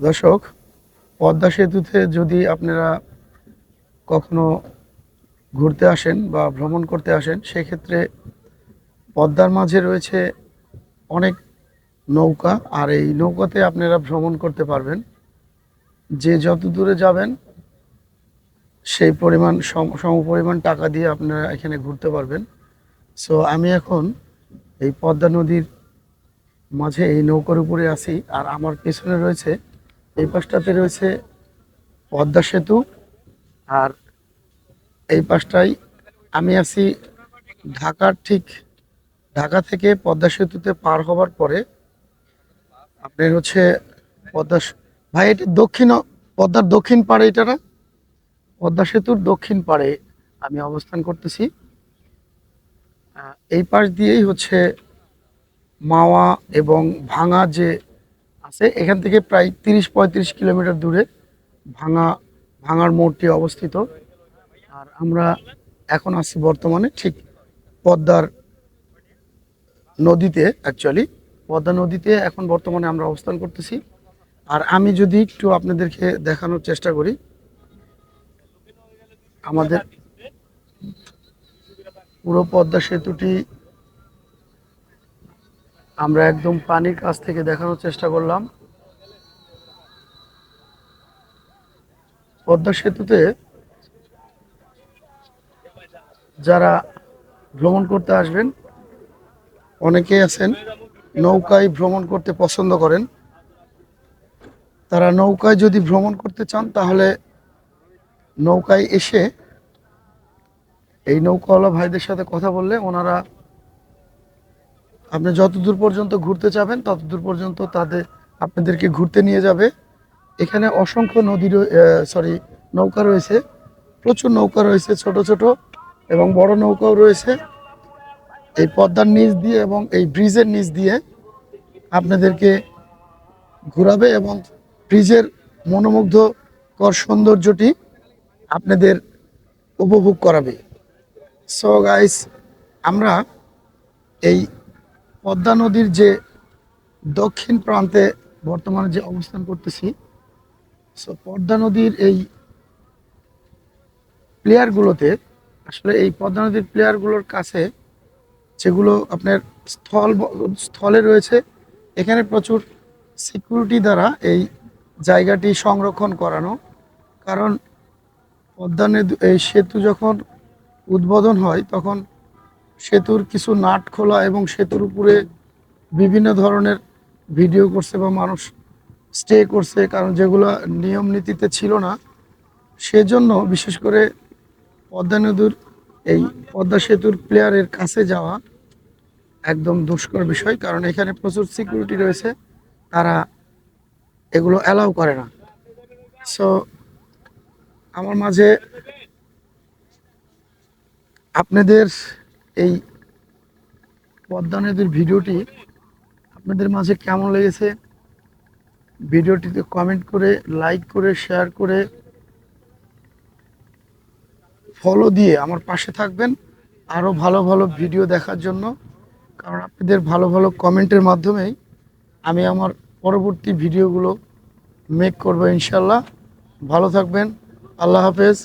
দর্শক, পদ্মা সেতুতে যদি আপনারা কখনো ঘুরতে আসেন বা ভ্রমণ করতে আসেন, সেক্ষেত্রে পদ্মার মাঝে রয়েছে অনেক নৌকা, আর এই নৌকাতে আপনারা ভ্রমণ করতে পারবেন। যে যত দূরে যাবেন, সেই পরিমাণ সম পরিমাণ টাকা দিয়ে আপনারা এখানে ঘুরতে পারবেন। সো আমি এখন এই পদ্মা নদীর মাঝে এই নৌকার উপরে আছি, আর আমার পেছনে রয়েছে এই পাশটাতে রয়েছে পদ্মা সেতু আর এই পাশটাই আমি আছি ঢাকার ঠিক ঢাকা থেকে পদ্মা সেতুতে পার হবার পরে। আপনার হচ্ছে পদ্মা ভাই, এটা দক্ষিণ, পদ্মার দক্ষিণ পাড়ে এটা না? পদ্মা সেতুর দক্ষিণ পাড়ে আমি অবস্থান করতেছি। এই পাশ দিয়েই হচ্ছে মাওয়া এবং ভাঙা যে আছে। এখান থেকে প্রায় তিরিশ পঁয়ত্রিশ কিলোমিটার দূরে ভাঙা, ভাঙার মোড়টি অবস্থিত। আর আমরা এখন আছি বর্তমানে ঠিক পদ্মার নদীতে অ্যাকচুয়ালি পদ্মা নদীতে এখন বর্তমানে আমরা অবস্থান করতেছি। আর আমি যদি একটু আপনাদেরকে দেখানোর চেষ্টা করি, আমাদের পুরো পদ্মা সেতুটি আমরা একদম পানির কাছ থেকে দেখানোর চেষ্টা করলাম। পদ্মা সেতুতে যারা ভ্রমণ করতে আসবেন অনেকেই আছেন, নৌকায় ভ্রমণ করতে পছন্দ করেন। তারা নৌকায় যদি ভ্রমণ করতে চান, তাহলে নৌকায় এসে এই নৌকাওয়ালা ভাইদের সাথে কথা বললে ওনারা আপনি যতদূর পর্যন্ত ঘুরতে চাবেন ততদূর পর্যন্ত তাদের আপনাদেরকে ঘুরতে নিয়ে যাবে। এখানে অসংখ্য নদী সরি নৌকা রয়েছে। প্রচুর নৌকা রয়েছে, ছোট ছোট এবং বড় নৌকাও রয়েছে। এই পদ্মার নিচ দিয়ে এবং এই ব্রিজের নিচ দিয়ে আপনাদেরকে ঘোরাবে এবং ব্রিজের মনোমুগ্ধকর সৌন্দর্যটি আপনাদের উপভোগ করাবে। সো গাইস আমরা এই পদ্মা নদীর যে দক্ষিণ প্রান্তে বর্তমানে যে অবস্থান করতেছি সো পদ্মা নদীর এই প্লেয়ারগুলোতে আসলে এই পদ্মা নদীর প্লেয়ারগুলোর কাছে যেগুলো আপনার স্থল স্থলে রয়েছে, এখানে প্রচুর সিকিউরিটি দ্বারা এই জায়গাটি সংরক্ষণ করানো। কারণ পদ্মা নদী, এই সেতু যখন উদ্বোধন হয়, তখন সেতুর কিছু নাট খোলা এবং সেতুর উপরে বিভিন্ন ধরনের ভিডিও করছে বা মানুষ স্টে করছে, কারণ যেগুলো নিয়ম নীতিতে ছিল না, সেজন্য বিশেষ করে পদ্মা নদীর এই পদ্মা সেতুর প্লেয়ারের কাছে যাওয়া একদম দুষ্কর বিষয়, কারণ এখানে প্রচুর সিকিউরিটি রয়েছে, তারা এগুলো অ্যালাউ করে না। সো আমার মাঝে আপনাদের এই পদ্মা নদীর ভিডিওটি আপনাদের মাঝে কেমন লেগেছে? ভিডিওটিতে কমেন্ট করে লাইক করে শেয়ার করে ফলো দিয়ে আমার পাশে থাকবেন আরও ভালো ভালো ভিডিও দেখার জন্য। কারণ আপনাদের ভালো ভালো কমেন্টের মাধ্যমেই আমি আমার পরবর্তী ভিডিওগুলো মেক করব ইনশাল্লাহ ভালো থাকবেন, আল্লাহ হাফেজ।